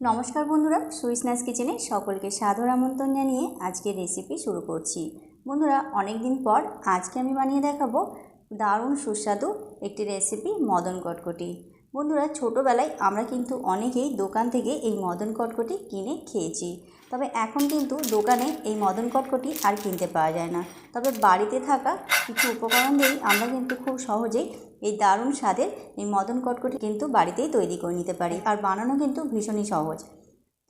নমস্কার বন্ধুরা সুইসনাস কিচেনে সকলকে সাদর আমন্ত্রণ জানিয়ে আজকের রেসিপি শুরু করছি। বন্ধুরা অনেক দিন পর আজকে আমি বানিয়ে দেখাবো দারুণ সুস্বাদু একটি রেসিপি মদন কটকটি। বন্ধুরা, ছোটোবেলায় আমরা কিন্তু অনেকেই দোকান থেকে এই মদন কটকটি কিনে খেয়েছি। তবে এখন কিন্তু দোকানে এই মদন কটকটি আর কিনতে পাওয়া যায় না। তবে বাড়িতে থাকা কিছু উপকরণ দিয়েই আমরা কিন্তু খুব সহজেই এই দারুণ স্বাদের এই মদন কটকটি কিন্তু বাড়িতেই তৈরি করে নিতে পারি আর বানানো কিন্তু ভীষণই সহজ।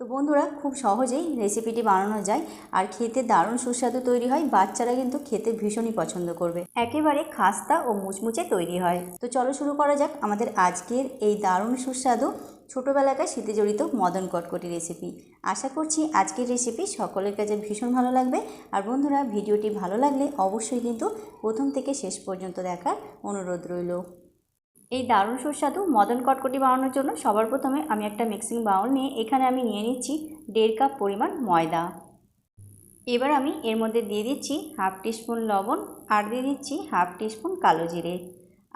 তো বন্ধুরা, খুব সহজেই রেসিপিটি বানানো যায় আর খেতে দারুণ সুস্বাদু তৈরি হয়, বাচ্চারা কিন্তু খেতে ভীষণই পছন্দ করবে। একেবারে খাস্তা ও মুচমুচে তৈরি হয়। তো চলো শুরু করা যাক আমাদের আজকের এই দারুণ সুস্বাদু ছোটোবেলাকার শীতে জড়িত মদন কটকটি রেসিপি আশা করছি আজকের রেসিপি সকলের কাছে ভীষণ ভালো লাগবে। আর বন্ধুরা, ভিডিওটি ভালো লাগলে অবশ্যই কিন্তু প্রথম থেকে শেষ পর্যন্ত দেখার অনুরোধ রইল। এই দারুণ সুস্বাদু মদন কটকটি বানানোর জন্য সবার প্রথমে আমি একটা মিক্সিং বাউল নিয়ে এখানে আমি নিয়ে নিচ্ছি দেড় কাপ পরিমাণ ময়দা। এবার আমি এর মধ্যে দিয়ে দিচ্ছি হাফ টিস্পুন লবণ, আর দিয়ে দিচ্ছি হাফ টিস্পুন কালো জিরে।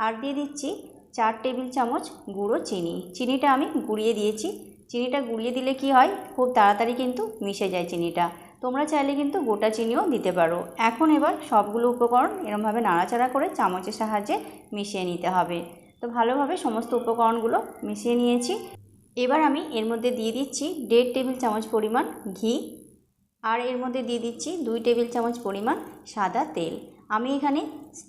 আর দিয়ে দিচ্ছি চার টেবিল চামচ গুঁড়ো চিনি। চিনিটা আমি গুঁড়িয়ে দিয়েছি। চিনিটা গুঁড়িয়ে দিলে কি হয়? খুব তাড়াতাড়ি কিন্তু মিশে যায় চিনিটা। তোমরা চাইলে কিন্তু গোটা চিনিও দিতে পারো। এখন এবার সবগুলো উপকরণ এরমভাবে নাড়াচাড়া করে চামচের সাহায্যে মিশিয়ে নিতে হবে। তো ভালোভাবে সমস্ত উপকরণগুলো মিশিয়ে নিয়েছি। এবার আমি এর মধ্যে দিয়ে দিচ্ছি দেড় টেবিল চামচ পরিমাণ ঘি। আর এর মধ্যে দিয়ে দিচ্ছি দুই টেবিল চামচ পরিমাণ সাদা তেল। আমি এখানে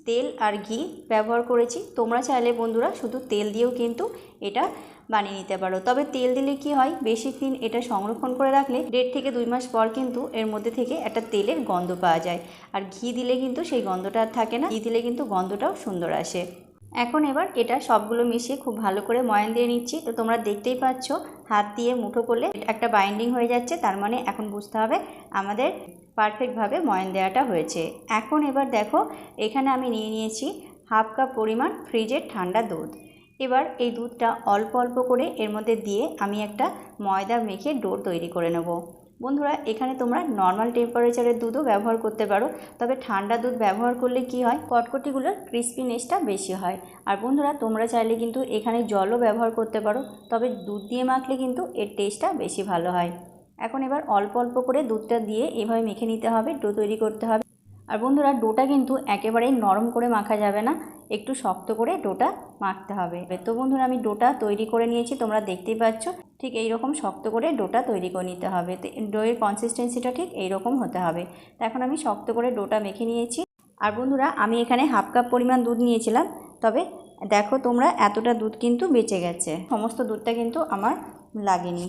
তেল আর ঘি ব্যবহার করেছি। তোমরা চাইলে বন্ধুরা শুধু তেল দিয়েও কিন্তু এটা বানিয়ে নিতে পারো। তবে তেল দিলে কি হয় বেশি দিন এটা সংরক্ষণ করে রাখলে দেড় থেকে দুই মাস পর কিন্তু এর মধ্যে থেকে একটা তেলের গন্ধ পাওয়া যায়। আর ঘি দিলে কিন্তু সেই গন্ধটা আর থাকে না। ঘি দিলে কিন্তু গন্ধটাও সুন্দর আসে। এখন এবার এটা সবগুলো মিশিয়ে খুব ভালো করে ময়ান দিয়ে নিচ্ছি। তো তোমরা দেখতেই পাচ্ছ, হাত দিয়ে মুঠো করলে একটা বাইন্ডিং হয়ে যাচ্ছে, তার মানে এখন বুঝতে হবে আমাদের পারফেক্টভাবে ময়ান দেওয়াটা হয়েছে। এখন এবার দেখো, এখানে আমি নিয়ে নিয়েছি হাফ কাপ পরিমাণ ফ্রিজের ঠান্ডা দুধ। এবার এই দুধটা অল্প অল্প করে এর মধ্যে দিয়ে আমি একটা ময়দা মেখে ডো তৈরি করে নেব। বন্ধুরা, এখানে তোমরা নর্মাল টেম্পারেচারের দুধও ব্যবহার করতে পারো, তবে ঠান্ডা দুধ ব্যবহার করলে কি হয়? কটকটিগুলোর ক্রিস্পিনেসটা বেশি হয়। আর বন্ধুরা, তোমরা চাইলে কিন্তু এখানে জলও ব্যবহার করতে পারো, তবে দুধ দিয়ে মাখলে কিন্তু এর টেস্টটা বেশি ভালো হয়। এখন এবার অল্প অল্প করে দুধটা দিয়ে এভাবে মেখে নিতে হবে, ডো তৈরি করতে হবে। আর বন্ধুরা, ডোটা কিন্তু একেবারেই নরম করে মাখা যাবে না। একটু শক্ত করে ডোটা মাখতে হবে। তো বন্ধুরা, আমি ডোটা তৈরি করে নিয়েছি, তোমরা দেখতেই পাচ্ছ। ঠিক এই রকম শক্ত করে ডোটা তৈরি করে নিতে হবে। তো ডোয়ের কনসিস্টেন্সিটা ঠিক এই রকম হতে হবে। তো এখন আমি শক্ত করে ডোটা মেখে নিয়েছি। আর বন্ধুরা, আমি এখানে হাফ কাপ পরিমাণ দুধ নিয়েছিলাম। তবে দেখো তোমরা, এতটা দুধ কিন্তু বেঁচে গেছে। সমস্ত দুধটা কিন্তু আমার লাগেনি।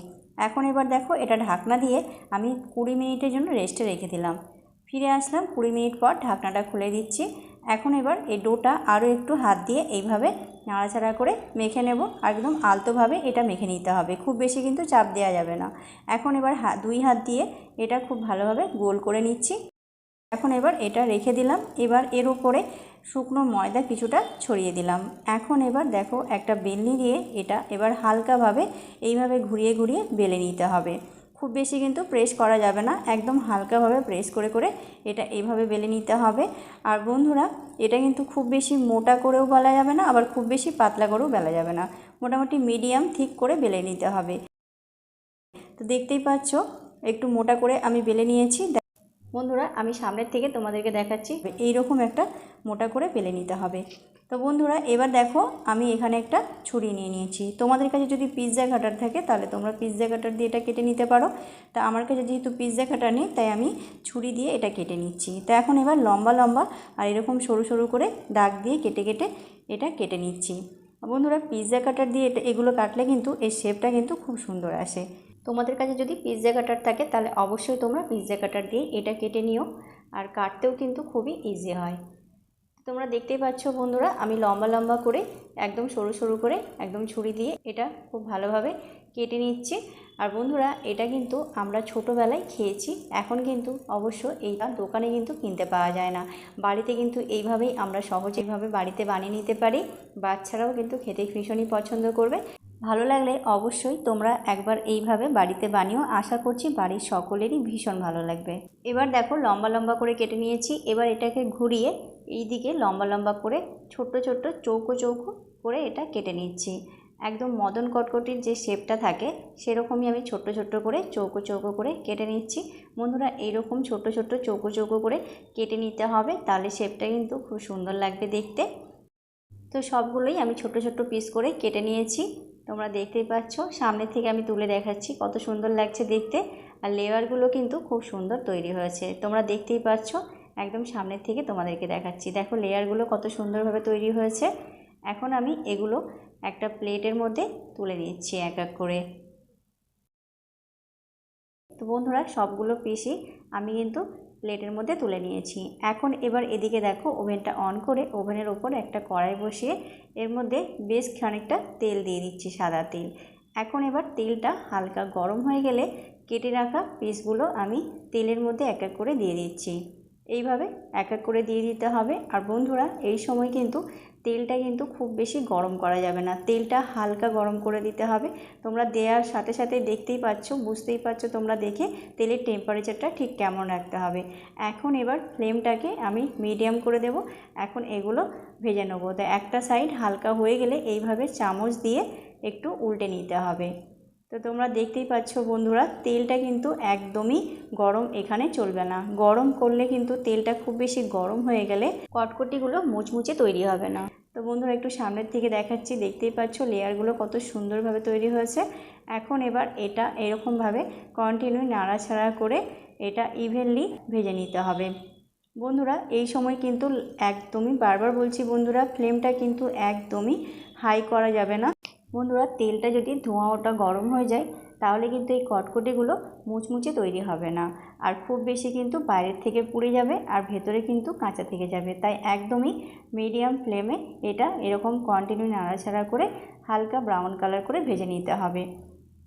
এখন এবার দেখো, এটা ঢাকনা দিয়ে আমি কুড়ি মিনিটের জন্য রেস্টে রেখে দিলাম। ফিরে আসলাম, কুড়ি মিনিট পর ঢাকনাটা খুলে দিচ্ছি। এখন এবার এই ডোটা আরও একটু হাত দিয়ে এইভাবে নাড়াচাড়া করে মেখে নেব। আর একদম আলতোভাবে এটা মেখে নিতে হবে। খুব বেশি কিন্তু চাপ দেওয়া যাবে না। এখন এবার দুই হাত দিয়ে এটা খুব ভালোভাবে গোল করে নিচ্ছি। এখন এবার এটা রেখে দিলাম। এবার এর উপরে শুকনো ময়দা কিছুটা ছড়িয়ে দিলাম। এখন এবার দেখো একটা বেলনি দিয়ে এটা এবার হালকাভাবে এইভাবে ঘুরিয়ে ঘুরিয়ে বেলে নিতে হবে। খুব বেশি কিন্তু প্রেস করা যাবে না। একদম হালকাভাবে প্রেস করে করে এটা এইভাবে বেলে নিতে হবে। আর বন্ধুরা, এটা কিন্তু খুব বেশি মোটা করেও বেলা যাবে না, আবার খুব বেশি পাতলা করেও বেলা যাবে না। মোটামুটি মিডিয়াম ঠিক করে বেলে নিতে হবে। তো দেখতেই পাচ্ছ, একটু মোটা করে আমি বেলে নিয়েছি। বন্ধুরা, আমি সামনের থেকে তোমাদেরকে দেখাচ্ছি এই রকম একটা মোটা করে বেলে নিতে হবে। তো বন্ধুরা, এবার দেখো, আমি এখানে একটা ছুরি নিয়ে নিয়েছি। তোমাদের কাছে যদি পিৎজা কাটার থাকে, তাহলে তোমরা পিৎজা কাটার দিয়ে এটা কেটে নিতে পারো। তা আমার কাছে যেহেতু পিৎজা কাটার নেই, তাই আমি ছুরি দিয়ে এটা কেটে নিচ্ছি। তো এখন এবার লম্বা লম্বা আর এরকম সরু সরু করে দাগ দিয়ে কেটে কেটে এটা কেটে নিচ্ছি। বন্ধুরা, পিৎজা কাটার দিয়ে এটা, এগুলো কাটলে কিন্তু এর শেপটা কিন্তু খুব সুন্দর আসে। তোমাদের কাছে যদি পিৎজা কাটার থাকে, তাহলে অবশ্যই তোমরা পিৎজা কাটার দিয়ে এটা কেটে নিও। আর কাটতেও কিন্তু খুবই ইজি হয়। তোমরা দেখতেই পাচ্ছ বন্ধুরা, আমি লম্বা লম্বা করে, একদম সরু সরু করে, একদম ছুরি দিয়ে এটা খুব ভালোভাবে কেটে নিচ্ছি। আর বন্ধুরা, এটা কিন্তু আমরা ছোটোবেলায় খেয়েছি, এখন কিন্তু অবশ্য এইটা দোকানে কিন্তু কিনতে পাওয়া যায় না। বাড়িতে কিন্তু এইভাবেই আমরা সহজেভাবে বাড়িতে বানিয়ে নিতে পারি। বাচ্চারাও কিন্তু খেতে ভীষণই পছন্দ করবে। ভালো লাগলে অবশ্যই তোমরা একবার এইভাবে বাড়িতে বানিয়েও আশা করছি বাড়ির সকলেরই ভীষণ ভালো লাগবে। এবার দেখো লম্বা লম্বা করে কেটে নিয়েছি। এবার এটাকে ঘুরিয়ে এই দিকে লম্বা লম্বা করে ছোট্ট ছোট্ট চৌকো চৌকো করে এটা কেটে নিচ্ছি। একদম মদন কটকটির যে শেপটা থাকে, সেরকমই আমি ছোট্ট ছোট্ট করে চৌকো চৌকো করে কেটে নিচ্ছি। বন্ধুরা, এইরকম ছোট ছোট চৌকো চৌকো করে কেটে নিতে হবে, তাহলে শেপটা কিন্তু খুব সুন্দর লাগবে দেখতে। তো সবগুলোই আমি ছোট ছোট পিস করে কেটে নিয়েছি। তোমরা দেখতেই পাচ্ছ, সামনে থেকে আমি তুলে দেখাচ্ছি কত সুন্দর লাগছে দেখতে। আর লেয়ারগুলো কিন্তু খুব সুন্দর তৈরি হয়েছে। তোমরা দেখতেই পাচ্ছ, একদম সামনের থেকে তোমাদেরকে দেখাচ্ছি। দেখো লেয়ারগুলো কত সুন্দরভাবে তৈরি হয়েছে। এখন আমি এগুলো একটা প্লেটের মধ্যে তুলে নিচ্ছি এক এক করে। তো বন্ধুরা, সবগুলো পিসই আমি কিন্তু প্লেটের মধ্যে তুলে নিয়েছি। এখন এবার এদিকে দেখো ওভেনটা অন করে ওভেনের ওপর একটা কড়াই বসিয়ে এর মধ্যে বেশ খানিকটা তেল দিয়ে দিচ্ছি সাদা তেল। এখন এবার তেলটা হালকা গরম হয়ে গেলে কেটে রাখা পিসগুলো আমি তেলের মধ্যে এক এক করে দিয়ে দিচ্ছি। এইভাবে এক এক করে দিয়ে দিতে হবে। আর বন্ধুরা, এই সময় কিন্তু তেলটা কিন্তু খুব বেশি গরম করা যাবে না। তেলটা হালকা গরম করে দিতে হবে। তোমরা দেওয়ার সাথে সাথে দেখতেই পাচ্ছ, বুঝতেই পারছ তোমরা দেখে তেলের টেম্পারেচারটা ঠিক কেমন রাখতে হবে। এখন এবার ফ্লেমটাকে আমি মিডিয়াম করে দেব। এখন এগুলো ভেজে নেব। তো একটা সাইড হালকা হয়ে গেলে এইভাবে চামচ দিয়ে একটু উল্টে নিতে হবে। তো তোমরা দেখতেই পাচ্ছ বন্ধুরা, তেলটা কিন্তু একদমই গরম এখানে চলবে না। গরম করলে কিন্তু তেলটা খুব বেশি গরম হয়ে গেলে কটকটিগুলো মুচমুচে তৈরি হবে না। তো বন্ধুরা একটু সামনের থেকে দেখাচ্ছি, দেখতেই পাচ্ছ লেয়ারগুলো কত সুন্দরভাবে তৈরি হয়েছে। এখন এবার এটা এরকমভাবে কন্টিনিউ নাড়াছাড়া করে এটা ইভেনলি ভেজে নিতে হবে। বন্ধুরা, এই সময় কিন্তু একদমই বারবার বলছি বন্ধুরা ফ্লেমটা কিন্তু একদমই হাই করা যাবে না। বন্ধুরা, তেলটা যদি ধোঁয়া ওটা গরম হয়ে যায়, তাহলে কিন্তু এই কটকটিগুলো মুচমুচে তৈরি হবে না। আর খুব বেশি কিন্তু বাইরের থেকে পুড়ে যাবে আর ভেতরে কিন্তু কাঁচা থেকে যাবে। তাই একদমই মিডিয়াম ফ্লেমে এটা এরকম কন্টিনিউ নাড়াচাড়া করে হালকা ব্রাউন কালার করে ভেজে নিতে হবে।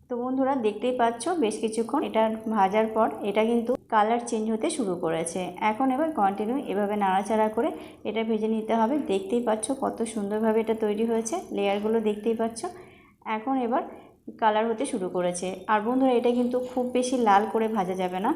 তো বন্ধুরা, দেখতেই পাচ্ছ, বেশ কিছুক্ষণ এটা ভাজার পর এটা কিন্তু কালার চেঞ্জ হতে শুরু করেছে। এখন এবার কন্টিনিউ এভাবে নাড়াচাড়া করে এটা ভেজে নিতে হবে। দেখতেই পাচ্ছ কত সুন্দরভাবে এটা তৈরি হয়েছে। লেয়ারগুলো দেখতেই পাচ্ছ। এখন এবার কালার হতে শুরু করেছে। আর বন্ধুরা, এটা কিন্তু খুব বেশি লাল করে ভাজা যাবে না।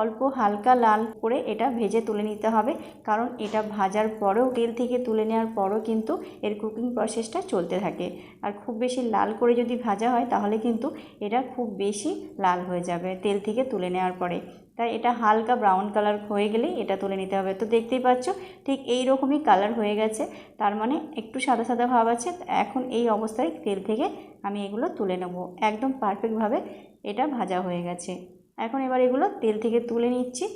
অল্প হালকা লাল করে এটা ভেজে তুলে নিতে হবে। কারণ এটা ভাজার পরেও তেল থেকে তুলে নেওয়ার পরও কিন্তু এর কুকিং প্রসেসটা চলতে থাকে। আর খুব বেশি লাল করে যদি ভাজা হয়, তাহলে কিন্তু এটা খুব বেশি লাল হয়ে যাবে তেল থেকে তুলে নেওয়ার পরে। তাই এটা হালকা ব্রাউন কালার হয়ে গেলেই এটা তুলে নিতে হবে। তো দেখতেই পাচ্ছ, ঠিক এই রকমই কালার হয়ে গেছে। তার মানে একটু সাদা সাদা ভাব আছে। এখন এই অবস্থায় তেল থেকে আমি এগুলো তুলে নেব। একদম পারফেক্টভাবে এটা ভাজা হয়ে গেছে। এখন এবার এগুলো তেল থেকে তুলে নিচ্ছি।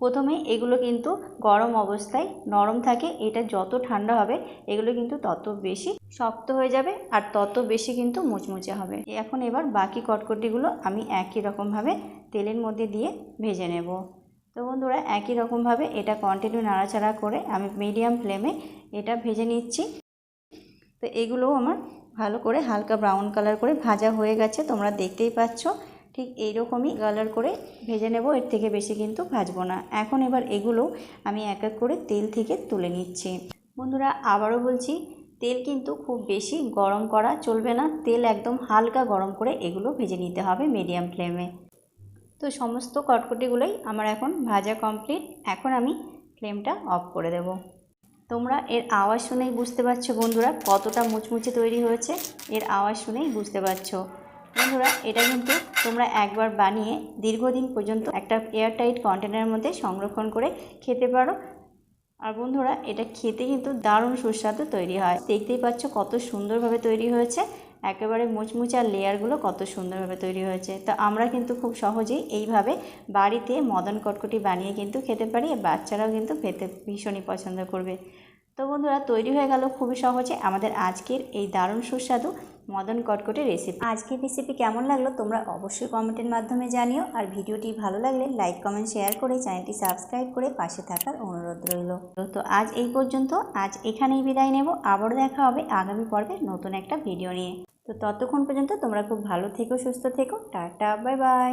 প্রথমে এগুলো কিন্তু গরম অবস্থায় নরম থাকে, এটা যত ঠান্ডা হবে এগুলো কিন্তু তত বেশি শক্ত হয়ে যাবে আর তত বেশি কিন্তু মুচমুচে হবে। এখন এবার বাকি কটকটিগুলো আমি একই রকমভাবে তেলের মধ্যে দিয়ে ভেজে নেব। তো বন্ধুরা, একই রকমভাবে এটা কন্টিনিউ নাড়াচাড়া করে আমি মিডিয়াম ফ্লেমে এটা ভেজে নিচ্ছি। তো এগুলোও আমার ভালো করে হালকা ব্রাউন কালার করে ভাজা হয়ে গেছে, তোমরা দেখতেই পাচ্ছ। ঠিক এইরকমই কালার করে ভেজে নেব, এর থেকে বেশি কিন্তু ভাজবো না। এখন এবার এগুলো আমি এক এক করে তেল থেকে তুলে নিচ্ছি। বন্ধুরা, আবারও বলছি, তেল কিন্তু খুব বেশি গরম করা চলবে না। তেল একদম হালকা গরম করে এগুলো ভেজে নিতে হবে মিডিয়াম ফ্লেমে তো সমস্ত কটকটিগুলোই আমার এখন ভাজা কমপ্লিট এখন আমি ফ্লেমটা অফ করে দেব। তোমরা এর আওয়াজ শুনেই বুঝতে পারছ বন্ধুরা, কতটা মুচমুচে তৈরি হয়েছে। এর আওয়াজ শুনেই বুঝতে পারছ। বন্ধুরা, এটা কিন্তু তোমরা একবার বানিয়ে দীর্ঘদিন পর্যন্ত একটা এয়ারটাইট কন্টেনারের মধ্যে সংরক্ষণ করে খেতে পারো। আর বন্ধুরা, এটা খেতে কিন্তু দারুণ সুস্বাদু তৈরি হয়। দেখতেই পাচ্ছ কত সুন্দরভাবে তৈরি হয়েছে। একেবারে মুচমুচে আর লেয়ারগুলো কত সুন্দরভাবে তৈরি হয়েছে। তো আমরা কিন্তু খুব সহজেই এইভাবে বাড়িতে মদন কটকটি বানিয়ে কিন্তু খেতে পারি বাচ্চারাও কিন্তু খেতে ভীষণই পছন্দ করবে। তো বন্ধুরা, তৈরি হয়ে গেল খুবই সহজে। আমাদের আজকের এই দারুণ সুস্বাদু মদন কটকটের রেসিপি আজকের রেসিপি কেমন লাগল তোমরা অবশ্যই কমেন্টের মাধ্যমে জানিও। আর ভিডিওটি ভালো লাগলে লাইক কমেন্ট শেয়ার করে চ্যানেলটি সাবস্ক্রাইব করে পাশে থাকার অনুরোধ রইল। তো আজ এই পর্যন্ত, আজ এখানেই বিদায় নেব। আবারও দেখা হবে আগামী পর্বে নতুন একটা ভিডিও নিয়ে। তো ততক্ষণ পর্যন্ত তোমরা খুব ভালো থেকো, সুস্থ থেকো। Tata bye bye